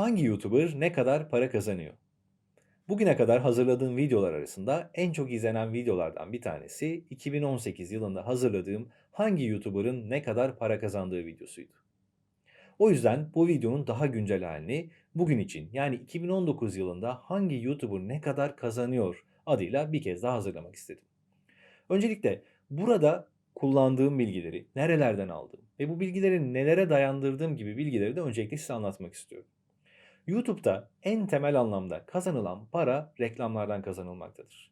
Hangi YouTuber ne kadar para kazanıyor? Bugüne kadar hazırladığım videolar arasında en çok izlenen videolardan bir tanesi 2018 yılında hazırladığım hangi YouTuber'ın ne kadar para kazandığı videosuydu. O yüzden bu videonun daha güncel halini bugün için yani 2019 yılında hangi YouTuber ne kadar kazanıyor adıyla bir kez daha hazırlamak istedim. Öncelikle burada kullandığım bilgileri nerelerden aldım ve bu bilgileri nelere dayandırdığım gibi bilgileri de öncelikle size anlatmak istiyorum. YouTube'da en temel anlamda kazanılan para reklamlardan kazanılmaktadır.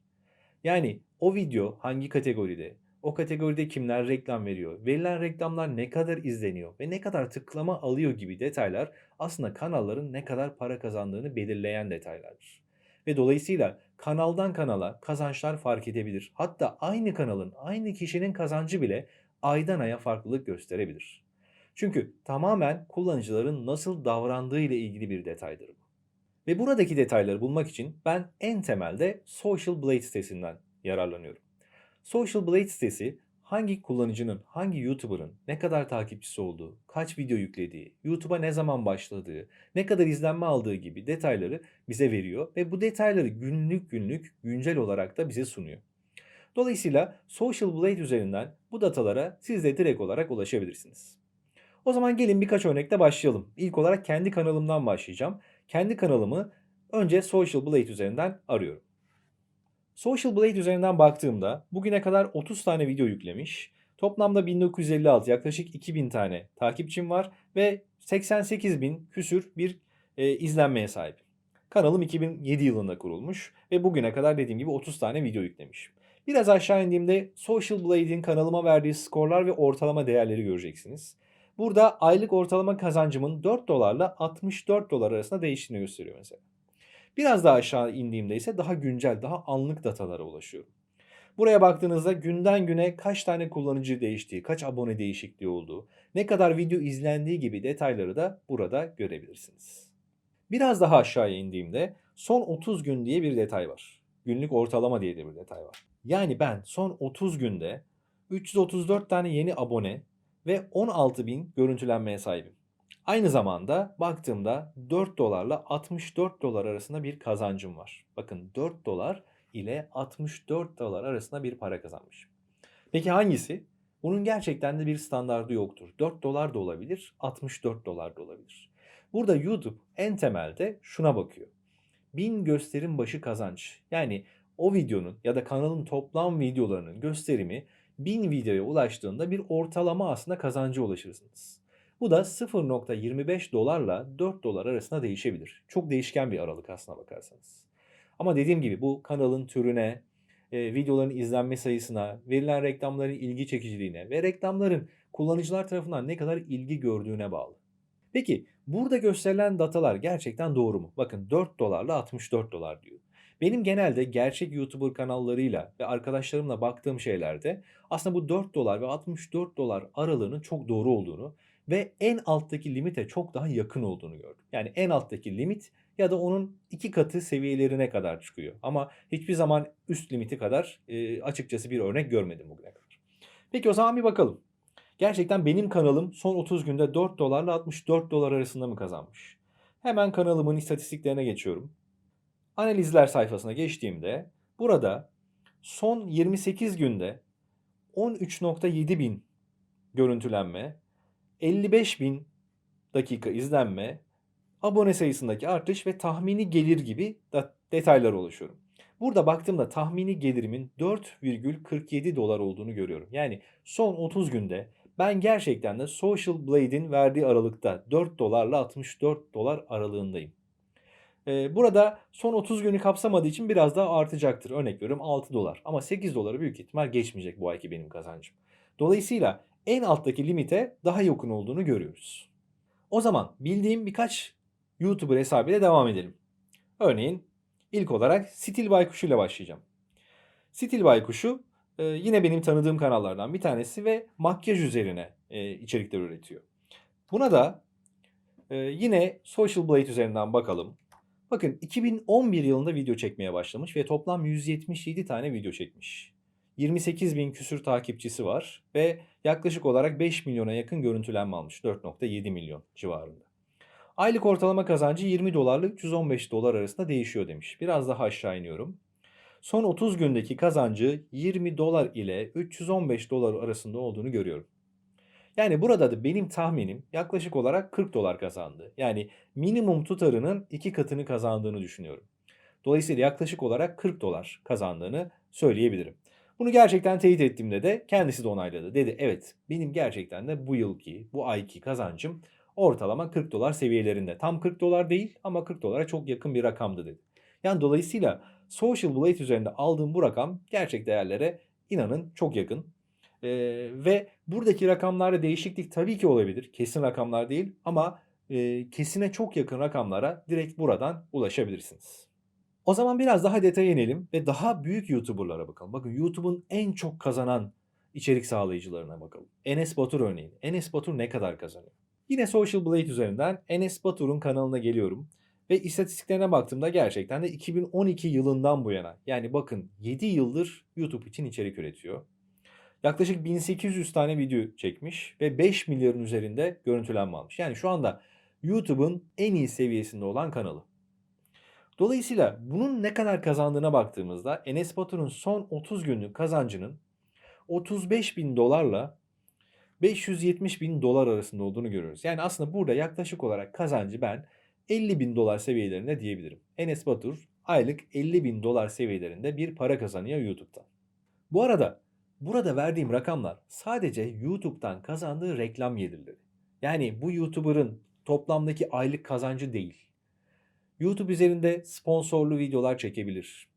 Yani o video hangi kategoride, o kategoride kimler reklam veriyor, verilen reklamlar ne kadar izleniyor ve ne kadar tıklama alıyor gibi detaylar aslında kanalların ne kadar para kazandığını belirleyen detaylardır. Ve dolayısıyla kanaldan kanala kazançlar fark edebilir. Hatta aynı kanalın, aynı kişinin kazancı bile aydan aya farklılık gösterebilir. Çünkü tamamen kullanıcıların nasıl davrandığı ile ilgili bir detaydır bu. Ve buradaki detayları bulmak için ben en temelde Social Blade sitesinden yararlanıyorum. Social Blade sitesi hangi kullanıcının, hangi YouTuber'ın ne kadar takipçisi olduğu, kaç video yüklediği, YouTube'a ne zaman başladığı, ne kadar izlenme aldığı gibi detayları bize veriyor ve bu detayları günlük günlük güncel olarak da bize sunuyor. Dolayısıyla Social Blade üzerinden bu datalara siz de direkt olarak ulaşabilirsiniz. O zaman gelin birkaç örnekle başlayalım. İlk olarak kendi kanalımdan başlayacağım. Kendi kanalımı önce Social Blade üzerinden arıyorum. Social Blade üzerinden baktığımda bugüne kadar 30 tane video yüklemiş. Toplamda 1956 yaklaşık 2000 tane takipçim var ve 88 bin küsür bir e, izlenmeye sahip. Kanalım 2007 yılında kurulmuş ve bugüne kadar dediğim gibi 30 tane video yüklemiş. Biraz aşağı indiğimde Social Blade'in kanalıma verdiği skorlar ve ortalama değerleri göreceksiniz. Burada aylık ortalama kazancımın 4 dolarla 64 dolar arasında değiştiğini gösteriyor mesela. Biraz daha aşağı indiğimde ise daha güncel, daha anlık datalara ulaşıyorum. Buraya baktığınızda günden güne kaç tane kullanıcı değiştiği, kaç abone değişikliği olduğu, ne kadar video izlendiği gibi detayları da burada görebilirsiniz. Biraz daha aşağıya indiğimde son 30 gün diye bir detay var. Günlük ortalama diye de bir detay var. Yani ben son 30 günde 334 tane yeni abone ve 16 bin görüntülenmeye sahibim. Aynı zamanda baktığımda 4 dolarla 64 dolar arasında bir kazancım var. Bakın 4 dolar ile 64 dolar arasında bir para kazanmışım. Peki hangisi? Bunun gerçekten de bir standardı yoktur. 4 dolar da olabilir, 64 dolar da olabilir. Burada YouTube en temelde şuna bakıyor. 1000 gösterim başı kazanç. Yani o videonun ya da kanalın toplam videolarının gösterimi 1000 videoya ulaştığında bir ortalama aslında kazancı ulaşırsınız. Bu da 0.25 dolarla 4 dolar arasında değişebilir. Çok değişken bir aralık aslına bakarsanız. Ama dediğim gibi bu kanalın türüne, e, videoların izlenme sayısına, verilen reklamların ilgi çekiciliğine ve reklamların kullanıcılar tarafından ne kadar ilgi gördüğüne bağlı. Peki burada gösterilen datalar gerçekten doğru mu? Bakın 4 dolarla 64 dolar diyor. Benim genelde gerçek YouTuber kanallarıyla ve arkadaşlarımla baktığım şeylerde aslında bu 4 dolar ve 64 dolar aralığının çok doğru olduğunu ve en alttaki limite çok daha yakın olduğunu gördüm. Yani en alttaki limit ya da onun iki katı seviyelerine kadar çıkıyor. Ama hiçbir zaman üst limiti kadar e, açıkçası bir örnek görmedim bugüne kadar. Peki o zaman bir bakalım. Gerçekten benim kanalım son 30 günde 4 dolarla 64 dolar arasında mı kazanmış? Hemen kanalımın istatistiklerine geçiyorum. Analizler sayfasına geçtiğimde burada son 28 günde 13.7 bin görüntülenme, 55 bin dakika izlenme, abone sayısındaki artış ve tahmini gelir gibi detaylar oluşuyorum. Burada baktığımda tahmini gelirimin 4,47 dolar olduğunu görüyorum. Yani son 30 günde ben gerçekten de Social Blade'in verdiği aralıkta 4 dolarla 64 dolar aralığındayım. Ee, burada son 30 günü kapsamadığı için biraz daha artacaktır. Örnek veriyorum 6 dolar. Ama 8 doları büyük ihtimal geçmeyecek bu ayki benim kazancım. Dolayısıyla en alttaki limite daha yakın olduğunu görüyoruz. O zaman bildiğim birkaç YouTuber hesabıyla devam edelim. Örneğin ilk olarak Stil Baykuşu ile başlayacağım. Stil Baykuşu e, yine benim tanıdığım kanallardan bir tanesi ve makyaj üzerine e, içerikler üretiyor. Buna da e, yine Social Blade üzerinden bakalım. Bakın 2011 yılında video çekmeye başlamış ve toplam 177 tane video çekmiş. 28 bin küsür takipçisi var ve yaklaşık olarak 5 milyona yakın görüntülenme almış. 4.7 milyon civarında. Aylık ortalama kazancı 20 dolarla 315 dolar arasında değişiyor demiş. Biraz daha aşağı iniyorum. Son 30 gündeki kazancı 20 dolar ile 315 dolar arasında olduğunu görüyorum. Yani burada da benim tahminim yaklaşık olarak 40 dolar kazandı. Yani minimum tutarının iki katını kazandığını düşünüyorum. Dolayısıyla yaklaşık olarak 40 dolar kazandığını söyleyebilirim. Bunu gerçekten teyit ettiğimde de kendisi de onayladı. Dedi evet benim gerçekten de bu yılki, bu ayki kazancım ortalama 40 dolar seviyelerinde. Tam 40 dolar değil ama 40 dolara çok yakın bir rakamdı dedi. Yani dolayısıyla Social Blade üzerinde aldığım bu rakam gerçek değerlere inanın çok yakın. Ee, ve buradaki rakamlarda değişiklik tabii ki olabilir. Kesin rakamlar değil ama e, kesine çok yakın rakamlara direkt buradan ulaşabilirsiniz. O zaman biraz daha detaya inelim ve daha büyük YouTuber'lara bakalım. Bakın YouTube'un en çok kazanan içerik sağlayıcılarına bakalım. Enes Batur örneğin. Enes Batur ne kadar kazanıyor? Yine Social Blade üzerinden Enes Batur'un kanalına geliyorum. Ve istatistiklerine baktığımda gerçekten de 2012 yılından bu yana yani bakın 7 yıldır YouTube için içerik üretiyor. Yaklaşık 1800 tane video çekmiş ve 5 milyarın üzerinde görüntülenme almış. Yani şu anda YouTube'un en iyi seviyesinde olan kanalı. Dolayısıyla bunun ne kadar kazandığına baktığımızda Enes Batur'un son 30 günlük kazancının 35 bin dolarla 570 bin dolar arasında olduğunu görüyoruz. Yani aslında burada yaklaşık olarak kazancı ben 50 bin dolar seviyelerinde diyebilirim. Enes Batur aylık 50 bin dolar seviyelerinde bir para kazanıyor YouTube'dan. Bu arada burada verdiğim rakamlar sadece YouTube'dan kazandığı reklam gelirleri. Yani bu YouTuber'ın toplamdaki aylık kazancı değil. YouTube üzerinde sponsorlu videolar çekebilir.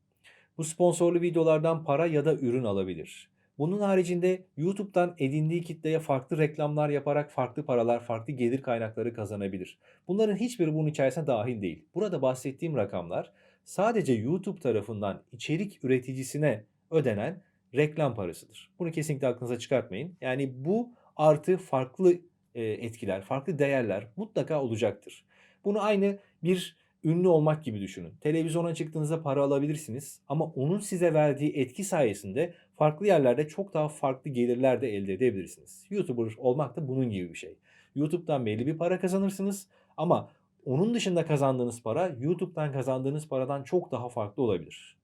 Bu sponsorlu videolardan para ya da ürün alabilir. Bunun haricinde YouTube'dan edindiği kitleye farklı reklamlar yaparak farklı paralar, farklı gelir kaynakları kazanabilir. Bunların hiçbiri bunun içerisine dahil değil. Burada bahsettiğim rakamlar sadece YouTube tarafından içerik üreticisine ödenen reklam parasıdır. Bunu kesinlikle aklınıza çıkartmayın. Yani bu artı farklı e, etkiler, farklı değerler mutlaka olacaktır. Bunu aynı bir ünlü olmak gibi düşünün. Televizyona çıktığınızda para alabilirsiniz ama onun size verdiği etki sayesinde farklı yerlerde çok daha farklı gelirler de elde edebilirsiniz. YouTuber olmak da bunun gibi bir şey. YouTube'dan belli bir para kazanırsınız ama onun dışında kazandığınız para YouTube'dan kazandığınız paradan çok daha farklı olabilir.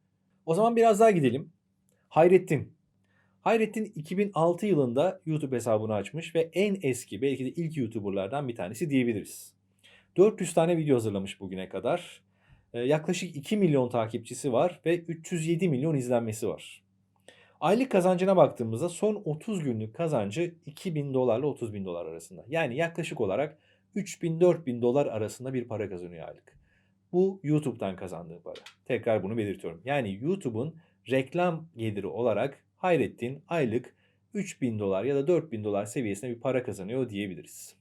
O zaman biraz daha gidelim. Hayrettin. Hayrettin 2006 yılında YouTube hesabını açmış ve en eski belki de ilk YouTuber'lardan bir tanesi diyebiliriz. 400 tane video hazırlamış bugüne kadar. Ee, yaklaşık 2 milyon takipçisi var ve 307 milyon izlenmesi var. Aylık kazancına baktığımızda son 30 günlük kazancı 2000 dolarla 30 bin dolar arasında. Yani yaklaşık olarak 3000-4000 dolar arasında bir para kazanıyor aylık. Bu YouTube'dan kazandığı para. Tekrar bunu belirtiyorum. Yani YouTube'un reklam geliri olarak Hayrettin aylık 3000 dolar ya da 4000 dolar seviyesinde bir para kazanıyor diyebiliriz.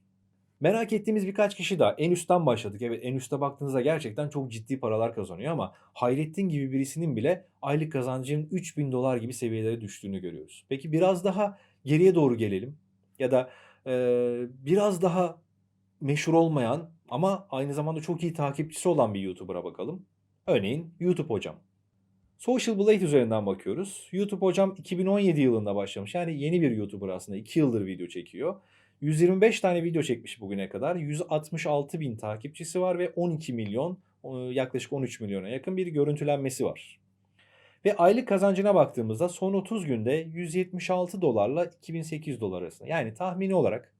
Merak ettiğimiz birkaç kişi daha. En üstten başladık. Evet en üste baktığınızda gerçekten çok ciddi paralar kazanıyor ama Hayrettin gibi birisinin bile aylık kazancının 3000 dolar gibi seviyelere düştüğünü görüyoruz. Peki biraz daha geriye doğru gelelim. Ya da e, biraz daha meşhur olmayan ama aynı zamanda çok iyi takipçisi olan bir YouTuber'a bakalım. Örneğin YouTube Hocam. Social Blade üzerinden bakıyoruz. YouTube Hocam 2017 yılında başlamış. Yani yeni bir YouTuber aslında. 2 yıldır video çekiyor. 125 tane video çekmiş bugüne kadar. 166 bin takipçisi var ve 12 milyon yaklaşık 13 milyona yakın bir görüntülenmesi var. Ve aylık kazancına baktığımızda son 30 günde 176 dolarla 2800 dolar arasında. Yani tahmini olarak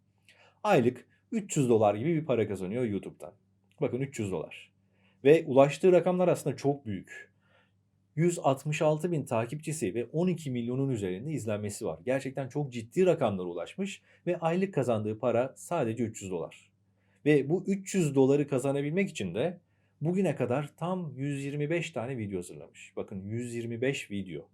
aylık 300 dolar gibi bir para kazanıyor YouTube'dan. Bakın 300 dolar. Ve ulaştığı rakamlar aslında çok büyük. 166 bin takipçisi ve 12 milyonun üzerinde izlenmesi var. Gerçekten çok ciddi rakamlara ulaşmış ve aylık kazandığı para sadece 300 dolar. Ve bu 300 doları kazanabilmek için de bugüne kadar tam 125 tane video hazırlamış. Bakın 125 video.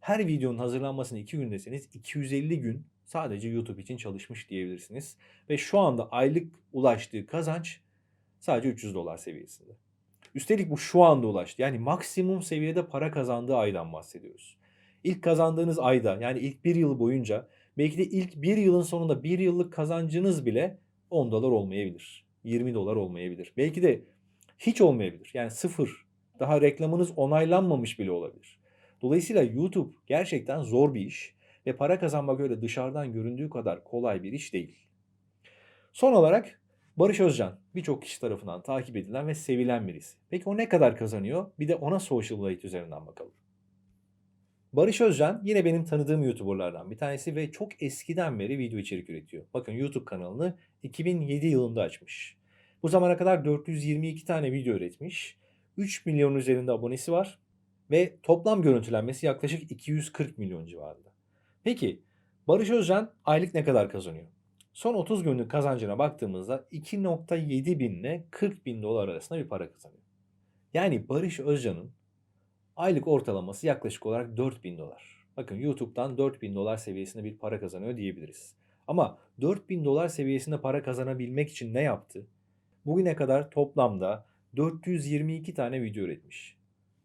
Her videonun hazırlanmasını 2 gün deseniz 250 gün sadece YouTube için çalışmış diyebilirsiniz. Ve şu anda aylık ulaştığı kazanç sadece 300 dolar seviyesinde. Üstelik bu şu anda ulaştı. Yani maksimum seviyede para kazandığı aydan bahsediyoruz. İlk kazandığınız ayda yani ilk bir yıl boyunca belki de ilk bir yılın sonunda bir yıllık kazancınız bile 10 dolar olmayabilir. 20 dolar olmayabilir. Belki de hiç olmayabilir. Yani sıfır. Daha reklamınız onaylanmamış bile olabilir. Dolayısıyla YouTube gerçekten zor bir iş ve para kazanmak öyle dışarıdan göründüğü kadar kolay bir iş değil. Son olarak Barış Özcan birçok kişi tarafından takip edilen ve sevilen birisi. Peki o ne kadar kazanıyor? Bir de ona social blade üzerinden bakalım. Barış Özcan yine benim tanıdığım YouTuber'lardan bir tanesi ve çok eskiden beri video içerik üretiyor. Bakın YouTube kanalını 2007 yılında açmış. Bu zamana kadar 422 tane video üretmiş. 3 milyon üzerinde abonesi var ve toplam görüntülenmesi yaklaşık 240 milyon civarında. Peki Barış Özcan aylık ne kadar kazanıyor? Son 30 günlük kazancına baktığımızda 2.7 bin ile 40 bin dolar arasında bir para kazanıyor. Yani Barış Özcan'ın aylık ortalaması yaklaşık olarak 4 bin dolar. Bakın YouTube'dan 4 bin dolar seviyesinde bir para kazanıyor diyebiliriz. Ama 4 bin dolar seviyesinde para kazanabilmek için ne yaptı? Bugüne kadar toplamda 422 tane video üretmiş.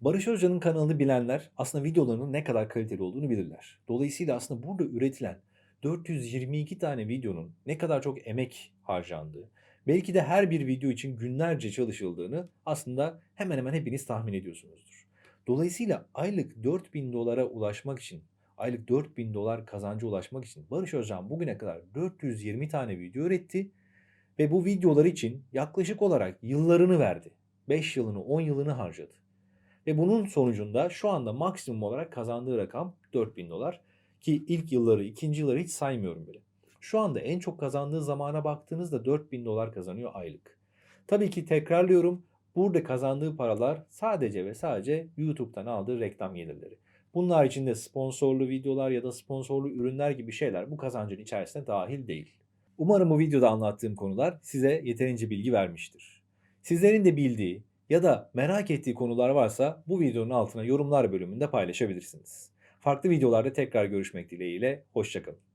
Barış Özcan'ın kanalını bilenler aslında videolarının ne kadar kaliteli olduğunu bilirler. Dolayısıyla aslında burada üretilen 422 tane videonun ne kadar çok emek harcandığı, belki de her bir video için günlerce çalışıldığını aslında hemen hemen hepiniz tahmin ediyorsunuzdur. Dolayısıyla aylık 4000 dolara ulaşmak için, aylık 4000 dolar kazanca ulaşmak için Barış Özcan bugüne kadar 420 tane video üretti ve bu videolar için yaklaşık olarak yıllarını verdi. 5 yılını, 10 yılını harcadı. Ve bunun sonucunda şu anda maksimum olarak kazandığı rakam 4000 dolar. Ki ilk yılları, ikinci yılları hiç saymıyorum bile. Şu anda en çok kazandığı zamana baktığınızda 4000 dolar kazanıyor aylık. Tabii ki tekrarlıyorum. Burada kazandığı paralar sadece ve sadece YouTube'dan aldığı reklam gelirleri. Bunlar içinde sponsorlu videolar ya da sponsorlu ürünler gibi şeyler bu kazancın içerisine dahil değil. Umarım bu videoda anlattığım konular size yeterince bilgi vermiştir. Sizlerin de bildiği ya da merak ettiği konular varsa bu videonun altına yorumlar bölümünde paylaşabilirsiniz. Farklı videolarda tekrar görüşmek dileğiyle, hoşçakalın.